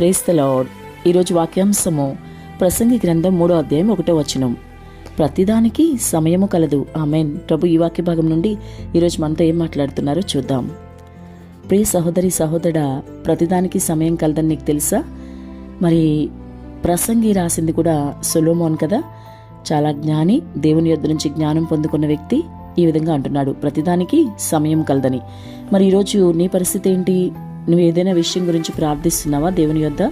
ప్రేస్త lord. ఈరోజు వాక్యాంశము ప్రసంగి గ్రంథం మూడో అధ్యాయం ఒకటో వచనం. ప్రతిదానికి సమయము కలదు. ఆమెన్. ప్రభు ఈ వాక్య భాగం నుండి ఈరోజు మనతో ఏం మాట్లాడుతున్నారో చూద్దాం. ప్రియ సహోదరి సహోదర ప్రతిదానికి సమయం కలదని నీకు తెలుసా? మరి ప్రసంగి రాసింది కూడా సొలోమోన్ కదా? చాలా జ్ఞాని దేవుని యొద్ నుంచి జ్ఞానం పొందుకున్న వ్యక్తి ఈ విధంగా అంటున్నాడు. ప్రతిదానికి సమయం కలదని. మరి ఈరోజు నీ పరిస్థితి ఏంటి? నువ్వు ఏదైనా విషయం గురించి ప్రార్థిస్తున్నావా దేవుని యొద్ద?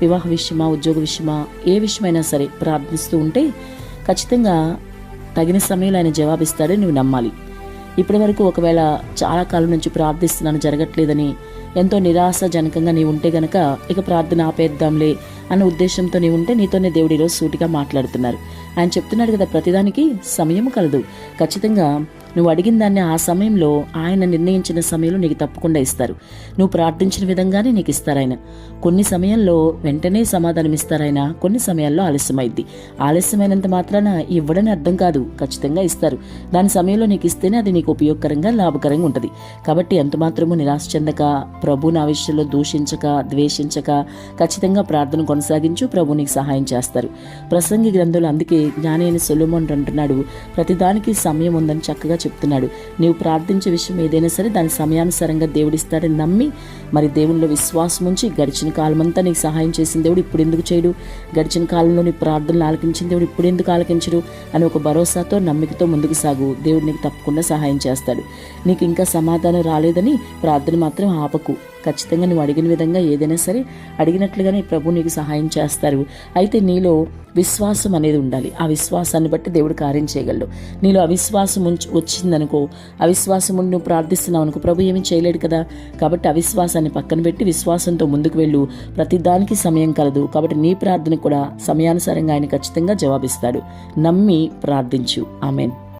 వివాహ విషయమా ఉద్యోగ విషయమా ఏ విషయమైనా సరే ప్రార్థిస్తూ ఉంటే ఖచ్చితంగా తగిన సమయంలో ఆయన జవాబిస్తాడని నువ్వు నమ్మాలి. ఇప్పటి వరకు ఒకవేళ చాలా కాలం నుంచి ప్రార్థిస్తున్నాను జరగట్లేదని ఎంతో నిరాశజనకంగా నీవు ఉంటే గనక ఇక ప్రార్థన ఆపేద్దాంలే అన్న ఉద్దేశంతో నీవు ఉంటే నీతోనే దేవుడు ఈరోజు సూటిగా మాట్లాడుతున్నారు. ఆయన చెప్తున్నాడు కదా ప్రతిదానికి సమయం కలదు. ఖచ్చితంగా నువ్వు అడిగిన దాన్ని ఆ సమయంలో ఆయన నిర్ణయించిన సమయంలో నీకు తప్పకుండా ఇస్తారు. నువ్వు ప్రార్థించిన విధంగానే నీకు ఇస్తారు ఆయన. కొన్ని సమయంలో వెంటనే సమాధానం ఇస్తారు ఆయన. కొన్ని సమయాల్లో ఆలస్యమైద్ది. ఆలస్యమైనంత మాత్రాన ఇవ్వడని అర్థం కాదు. ఖచ్చితంగా ఇస్తారు. దాని సమయంలో నీకు ఇస్తేనే అది నీకు ఉపయోగకరంగా లాభకరంగా ఉంటుంది. కాబట్టి ఎంత మాత్రము నిరాశ చెందక ప్రభు నా విషయంలో దూషించక ద్వేషించక ఖచ్చితంగా ప్రార్థన కొనసాగించు. ప్రభు నీకు సహాయం చేస్తారు. ప్రసంగి గ్రంథంలో అందుకే జ్ఞానైన అని సొలోమోన్ అంటున్నాడు ప్రతిదానికి సమయం ఉందని చక్కగా చెప్తున్నాడు. నీవు ప్రార్థించే విషయం ఏదైనా సరే దాని సమయానుసారంగా దేవుడిస్తాడని నమ్మి మరి దేవునిలో విశ్వాసం ఉంచి గడిచిన కాలమంతా నీకు సహాయం చేసిన దేవుడు ఇప్పుడు ఎందుకు చేయడు? గడిచిన కాలంలో నీ ప్రార్థనలు ఆలకించిన దేవుడు ఇప్పుడు ఎందుకు ఆలకించడు? అని ఒక భరోసాతో నమ్మికతో ముందుకు సాగు. దేవుడు నీకు తప్పకుండా సహాయం చేస్తాడు. నీకు ఇంకా సమాధానం రాలేదని ప్రార్థన మాత్రం ఆపకు. ఖచ్చితంగా నువ్వు అడిగిన విధంగా ఏదైనా సరే అడిగినట్లుగానే ప్రభు నీకు సహాయం చేస్తారు. అయితే నీలో విశ్వాసం అనేది ఉండాలి. ఆ విశ్వాసాన్ని బట్టి దేవుడు కార్యం చేయగలడు. నీలో అవిశ్వాసం ఉంచి వచ్చిందనుకో అవిశ్వాసం ఉండి నువ్వు ప్రార్థిస్తున్నావు అనుకో ప్రభు ఏమీ చేయలేడు కదా? కాబట్టి అవిశ్వాసాన్ని పక్కన పెట్టి విశ్వాసంతో ముందుకు వెళ్ళు. ప్రతిదానికి సమయం కలదు. కాబట్టి నీ ప్రార్థన కూడా సమయానుసారంగా ఆయన ఖచ్చితంగా జవాబిస్తాడు. నమ్మి ప్రార్థించు. ఆమెన్.